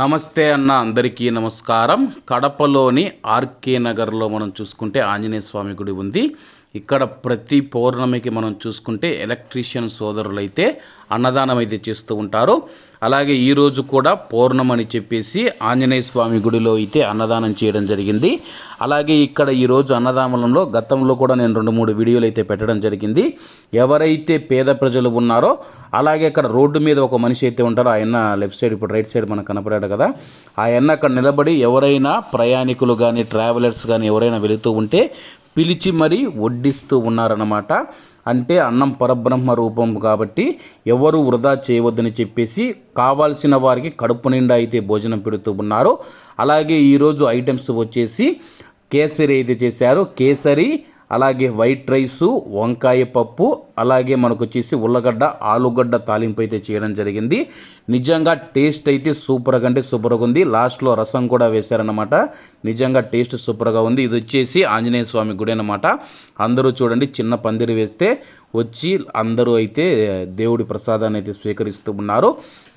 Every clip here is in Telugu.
నమస్తే అన్న అందరికీ నమస్కారం. కడపలోని ఆర్కే నగర్లో మనం చూసుకుంటే ఆంజనేయ స్వామి గుడి ఉంది. ఇక్కడ ప్రతి పౌర్ణమికి మనం చూసుకుంటే ఎలక్ట్రీషియన్ సోదరులు అయితే అన్నదానం అయితే చేస్తూ ఉంటారు. అలాగే ఈరోజు కూడా పౌర్ణమని చెప్పేసి ఆంజనేయ స్వామి గుడిలో అయితే అన్నదానం చేయడం జరిగింది. అలాగే ఇక్కడ ఈరోజు అన్నదానంలో గతంలో కూడా నేను రెండు మూడు వీడియోలు అయితే పెట్టడం జరిగింది. ఎవరైతే పేద ప్రజలు ఉన్నారో అలాగే అక్కడ రోడ్డు మీద ఒక మనిషి అయితే ఉంటారో ఆయన లెఫ్ట్ సైడ్ ఇప్పుడు రైట్ సైడ్ మనకు కనపడాడు కదా. ఆయన అక్కడ నిలబడి ఎవరైనా ప్రయాణికులు కానీ ట్రావెలర్స్ కానీ ఎవరైనా వెళుతూ ఉంటే పిలిచి మరీ వడ్డిస్తూ ఉన్నారన్నమాట. అంటే అన్నం పరబ్రహ్మ రూపం కాబట్టి ఎవరు వృధా చేయవద్దని చెప్పేసి కావాల్సిన వారికి కడుపు నిండా అయితే భోజనం పెడుతూ ఉన్నారు. అలాగే ఈరోజు ఐటమ్స్ వచ్చేసి కేసరి అయితే చేశారు. కేసరి అలాగే వైట్ రైసు వంకాయ పప్పు అలాగే మనకు వచ్చేసి ఉల్లగడ్డ ఆలుగడ్డ తాలింపు అయితే చేయడం జరిగింది. నిజంగా టేస్ట్ అయితే సూపర్గా అంటే సూపర్గా ఉంది. లాస్ట్లో రసం కూడా వేశారనమాట నిజంగా టేస్ట్ సూపర్గా ఉంది. ఇది వచ్చేసి ఆంజనేయ స్వామి గుడి అనమాట అందరూ చూడండి చిన్న పందిరి వేస్తే వచ్చి అందరూ అయితే దేవుడి ప్రసాదాన్ని అయితే స్వీకరిస్తూ ఉన్నారు.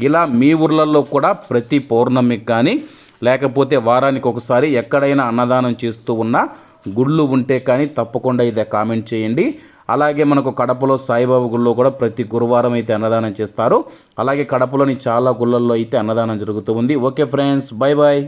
ఇలా మీ ఊర్లలో కూడా ప్రతి పౌర్ణమికి కానీ లేకపోతే వారానికి ఒకసారి ఎక్కడైనా అన్నదానం చేస్తూ ఉన్నా గుళ్ళు ఉంటే కానీ తప్పకుండా ఇదే కామెంట్ చేయండి. అలాగే మనకు కడపలో సాయిబాబా గుళ్ళో కూడా ప్రతి గురువారం అయితే అన్నదానం చేస్తారు. అలాగే కడపలోని చాలా గుళ్ళల్లో అయితే అన్నదానం జరుగుతూ ఉంది. Okay friends bye bye